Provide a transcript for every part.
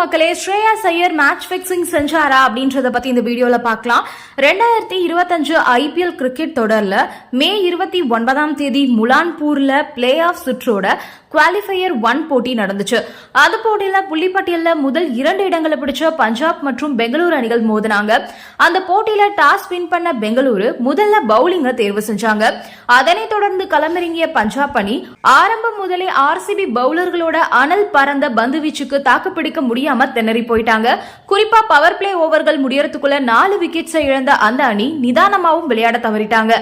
வணக்கம் மக்களே Shreya Iyer match fixing செஞ்சாரா அப்படின்றத பத்தி இந்த வீடியோல பார்க்கலாம். ரெண்டாயிரத்தி இருபத்தஞ்சு ஐபிஎல் கிரிக்கெட் தொடர்ல மே இருபத்தி ஒன்பதாம் தேதி முலான்பூர்ல பிளே ஆஃப் சுற்றோட குவாலிஃபையர் ஒன் போட்டி நடந்துச்சு. அது போட்டியில புள்ளிப்பட்டியல்ல முதல் இரண்டு இடங்களை பிடிச்ச பஞ்சாப் மற்றும் பெங்களூரு அணிகள் மோதினாங்க. அந்த போட்டியில டாஸ் வின் பண்ண பெங்களூரு முதல்ல பவுலிங்க தேர்வு செஞ்சாங்க. அதனைத் தொடர்ந்து களமிறங்கிய பஞ்சாப் அணி ஆரம்பம் முதலே ஆர்சிபி பவுலர்களோட அனல் பறந்த பந்து வீச்சுக்கு தாக்குப்பிடிக்க முடியாம திணறி போயிட்டாங்க. குறிப்பா பவர் பிளே ஓவர்கள் முடியறதுக்குள்ள நாலு விக்கெட்ஸை இழந்த அந்த அணி நிதானமாவும் விளையாட தவறிட்டாங்க.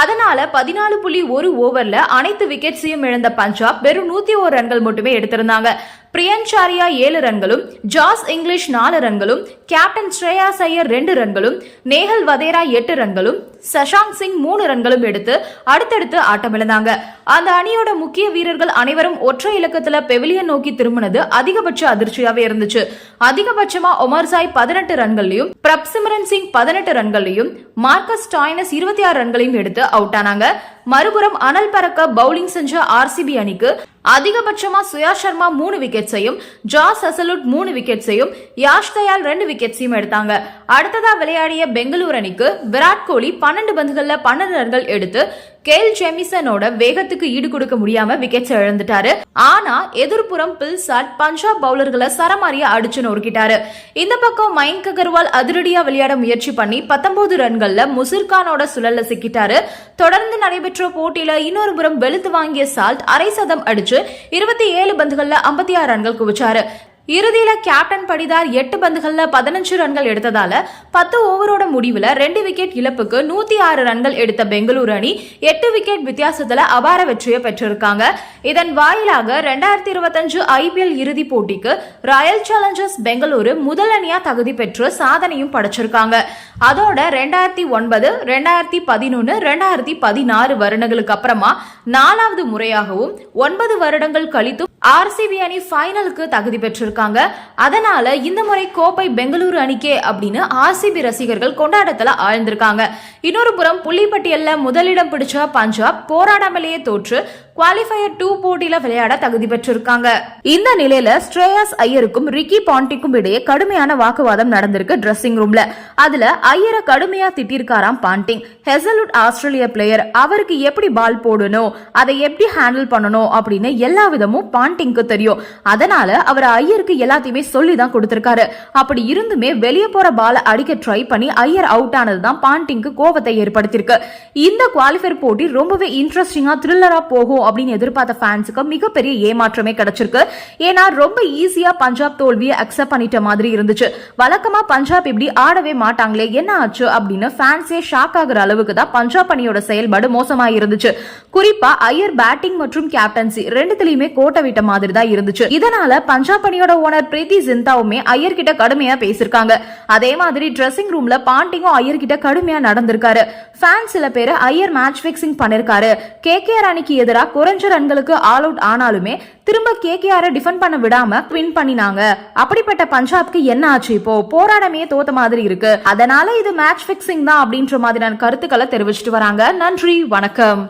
அதனால பதினாலு புள்ளி ஒரு ஓவர்ல அனைத்து விக்கெட்ஸையும் இழந்த பஞ்சாப் வெறும் நூத்தி ஒரு ரன்கள் மட்டுமே எடுத்திருந்தாங்க. பிரியன்சாரியா ஏழு ரன்களும் ஜாஸ் இங்கிலீஷ் நாலு ரன்களும் கேப்டன் ஸ்ரேயாஸ் ஐயர் ரெண்டு ரன்களும் நேஹல் வதேரா எட்டு ரன்களும் சஷாங்க் சிங் மூணு ரன்களும் எடுத்து அடுத்தடுத்து ஆட்டமிழந்தாங்க. அந்த அணியோட முக்கிய வீரர்கள் அனைவரும் ஒற்றை இலக்கத்துல பெவிலியன் நோக்கி திரும்பினது அதிகபட்ச அதிர்ச்சியாவே இருந்துச்சு. அதிகபட்சமா ஒமர்சாய் பதினெட்டு ரன்கள்லயும் பிரப்சிமரன் சிங் பதினெட்டு ரன்கள்லயும் மார்க்கஸ் டாய்னஸ் இருபத்தி ஆறு ரன்களையும் எடுத்து அவுட் ஆனாங்க. மறுபுறம் அனல் பறக்க பவுலிங் செஞ்ச ஆர்சிபி அணிக்கு அதிகபட்சமா சுயா சர்மா மூணு விக்கெட்ஸையும் ஜாஸ் அசலுட் மூணு விக்கெட்ஸையும் யாஷ் தயால் ரெண்டு விக்கெட்ஸையும் எடுத்தாங்க. அடுத்ததா விளையாடிய பெங்களூர் அணிக்கு விராட் கோலி பன்னெண்டு பந்துகள்ல பன்னெண்டு ரன்கள் எடுத்து கேல் ஜெமிசனோட வேகத்துக்கு ஈடு கொடுக்க முடியாம விக்கெட்ஸ் இழந்துட்டாரு. ஆனா எதிர்ப்புறம் பில்சாட் பஞ்சாப் பவுலர்களை சரமாரியா அடிச்சு நொறுக்கிட்டாரு. இந்த பக்கம் மயங்க் அகர்வால் அதிரடியா விளையாட முயற்சி பண்ணி பத்தொன்பது ரன்கள்ல முசிர்கானோட சுழல்ல சிக்கிட்டாரு. தொடர்ந்து நடைபெற்ற போட்டியில இன்னொரு புறம் வெளுத்து வாங்கிய சால்ட் அரை சதம் அடிச்சு இருபத்தி ஏழு பந்துகள்ல ஐம்பத்தி ஆறு ரன்கள் குவிச்சாரு. இறுதியில கேப்டன் படிதார் எட்டு பந்துகள்ல பதினஞ்சு ரன்கள் எடுத்ததால பத்து ஓவரோட முடிவுல ரெண்டு விக்கெட் இழப்புக்கு நூத்தி ஆறு ரன்கள் எடுத்த பெங்களூரு அணி எட்டு விக்கெட் வித்தியாசத்துல அபார வெற்றியை பெற்றிருக்காங்க. இதன் வாயிலாக ரெண்டாயிரத்தி இருபத்தஞ்சு ஐபிஎல் இறுதி போட்டிக்கு ராயல் சேலஞ்சர்ஸ் பெங்களூரு முதல் அணியா தகுதி பெற்று சாதனையும் படைச்சிருக்காங்க. அதோட ரெண்டாயிரத்தி ஒன்பது ரெண்டாயிரத்தி பதினொன்னு ரெண்டாயிரத்தி பதினாறு வருடங்களுக்கு அப்புறமா நாலாவது முறையாகவும் ஒன்பது வருடங்கள் கழித்து ஆர்சிபி அணி ஃபைனலுக்கு தகுதி பெற்றிருக்காங்க. அதனால இந்த முறை கோப்பை பெங்களூரு அணிக்கே அப்படின்னு ஆர்சிபி ரசிகர்கள் கொண்டாட்டத்துல ஆழ்ந்திருக்காங்க. இன்னொரு புறம் புள்ளிப்பட்டியல்ல முதலிடம் பிடிச்ச பஞ்சாப் போராடாமலேயே தோற்று குவாலிஃபயர் டூ போட்டியில விளையாட தகுதி பெற்றிருக்காங்க. இந்த நிலையில ஸ்ரேயாஸ் ஐயருக்கும் ரிக்கி பாண்டிக்கும் இடையே கடுமையான வாக்குவாதம் நடந்திருக்கு ட்ரெஸ்ஸிங் ரூம்ல அதுல ஐயரை கடுமையா திட்டிருக்காராம் பாண்டிங். ஹெசலுட் ஆஸ்திரேலிய பிளேயர் அவருக்கு எப்படி பால் போடணும் அதை எப்படி ஹேண்டில் பண்ணணும் அப்படின்னு எல்லா விதமும் பாண்டிங்க்கு தெரியும். அதனால அவர் ஐயருக்கு எல்லாத்தையுமே சொல்லி தான் கொடுத்திருக்காரு. அப்படி இருந்துமே வெளியே போற பாலை அடிக்க ட்ரை பண்ணி ஐயர் அவுட் ஆனது தான் பாண்டிங்க்கு கோபத்தை ஏற்படுத்தியிருக்கு. இந்த குவாலிஃபயர் போட்டி ரொம்பவே இன்ட்ரெஸ்டிங்கா த்ரில்லரா போகும் அப்படின்னு எதிர்பார்த்த ஃபேன்ஸுக்கு மிகப்பெரிய ஏமாற்றமே கிடைச்சிருக்கு. ஏன்னா ரொம்ப ஈஸியா பஞ்சாப் தோல்வியை அக்செப்ட் பண்ணிட்ட மாதிரி இருந்துச்சு. வழக்கமா பஞ்சாப் இப்படி ஆடவே மாட்டாங்களே என்ன ஆச்சு அப்படின்னு ஃபேன்ஸே ஷாக் ஆகுற அளவுக்கு தான் பஞ்சாப் அணியோட செயல்பாடு மோசமா இருந்துச்சு. குறிப்பா ஐயர் பேட்டிங் மற்றும் கேப்டன்சி ரெண்டுத்திலயுமே கோட்டை விட்ட மாதிரி தான் இருந்துச்சு. இதனால பஞ்சாப் அணியோட ஓனர் பிரீத்தி ஜிந்தாவுமே ஐயர் கிட்ட கடுமையா பேசிருக்காங்க அதே மாதிரி ட்ரெஸ்ஸிங் ரூம்ல பாண்டிங்கும் ஐயர் கிட்ட கடுமையா நடந்திருக்காரு. ஃபேன்ஸ் சில பேர் ஐயர் மேட்ச் பிக்சிங் பண்ணிருக்காரு. கே அணிக்கு எதிராக குறைஞ்ச ரன்களுக்கு ஆல் அவுட் ஆனாலுமே திரும்ப கேகேஆரை டிஃபெண்ட் பண்ண விடாம வின் பண்ணினாங்க. அப்படிப்பட்ட பஞ்சாப்க்கு என்ன ஆச்சு இப்போ? போராடமே தோத்த மாதிரி இருக்கு. அதனால இது மேட்ச் பிக்சிங் தான் அப்படின்ற மாதிரியான கருத்துக்களை தெரிவிச்சிட்டு வராங்க. நன்றி வணக்கம்.